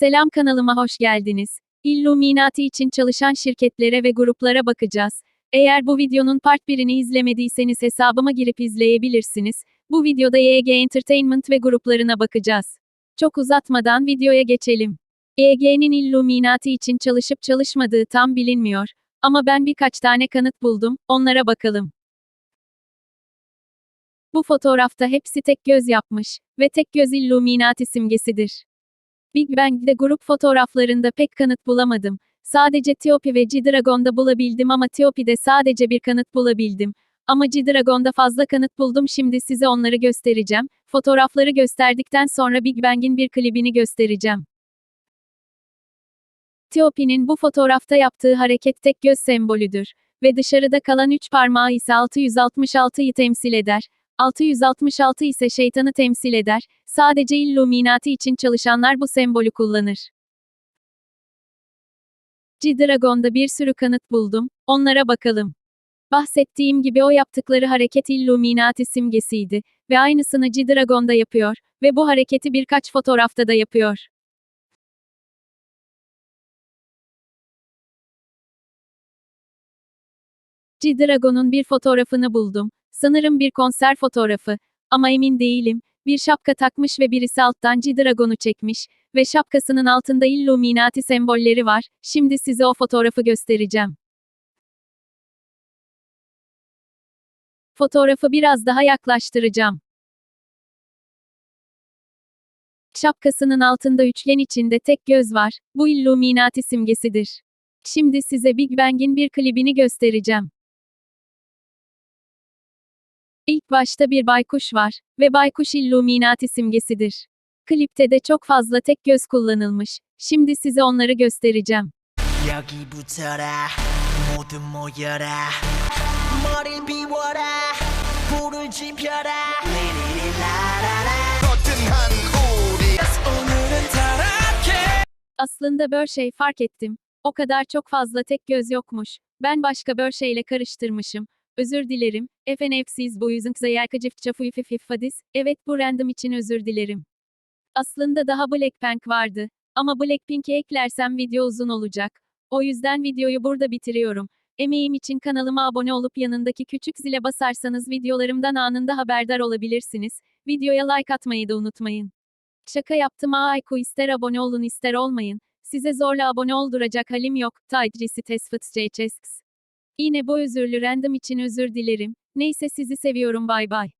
Selam kanalıma hoş geldiniz. Illuminati için çalışan şirketlere ve gruplara bakacağız. Eğer bu videonun part 1'ini izlemediyseniz hesabıma girip izleyebilirsiniz. Bu videoda YG Entertainment ve gruplarına bakacağız. Çok uzatmadan videoya geçelim. YG'nin Illuminati için çalışıp çalışmadığı tam bilinmiyor. Ama ben birkaç tane kanıt buldum, onlara bakalım. Bu fotoğrafta hepsi tek göz yapmış ve tek göz Illuminati simgesidir. Big Bang'de grup fotoğraflarında pek kanıt bulamadım. Sadece Tiopi ve G-Dragon'da bulabildim ama Tiopi'de sadece bir kanıt bulabildim. Ama G-Dragon'da fazla kanıt buldum şimdi size onları göstereceğim. Fotoğrafları gösterdikten sonra Big Bang'in bir klibini göstereceğim. Tiopi'nin bu fotoğrafta yaptığı hareket tek göz sembolüdür. Ve dışarıda kalan üç parmağı ise 666'yı temsil eder. 666 ise şeytanı temsil eder. Sadece Illuminati için çalışanlar bu sembolü kullanır. G-Dragon'da bir sürü kanıt buldum, onlara bakalım. Bahsettiğim gibi o yaptıkları hareket Illuminati simgesiydi ve aynısını G-Dragon'da yapıyor ve bu hareketi birkaç fotoğrafta da yapıyor. G-Dragon'un bir fotoğrafını buldum. Sanırım bir konser fotoğrafı. Ama emin değilim. Bir şapka takmış ve birisi alttan G-Dragon'u çekmiş. Ve şapkasının altında Illuminati sembolleri var. Şimdi size o fotoğrafı göstereceğim. Fotoğrafı biraz daha yaklaştıracağım. Şapkasının altında üçgen içinde tek göz var. Bu Illuminati simgesidir. Şimdi size Big Bang'in bir klibini göstereceğim. İlk başta bir baykuş var ve baykuş Illuminati simgesidir. Klipte de çok fazla tek göz kullanılmış. Şimdi size onları göstereceğim. Aslında böyle şey fark ettim. O kadar çok fazla tek göz yokmuş. Ben başka böyle şeyle karıştırmışım. Özür dilerim. Efendim siz bu yüzün zayakacıf çafuyu fifadis. Evet bu random için özür dilerim. Aslında daha Blackpink vardı. Ama Blackpink'i eklersem video uzun olacak. O yüzden videoyu burada bitiriyorum. Emeğim için kanalıma abone olup yanındaki küçük zile basarsanız videolarımdan anında haberdar olabilirsiniz. Videoya like atmayı da unutmayın. Şaka yaptım Ayku ister abone olun ister olmayın. Size zorla abone olduracak halim yok. Taydrisi tesfıt Yine bu özürlü random için özür dilerim. Neyse sizi seviyorum bay bay.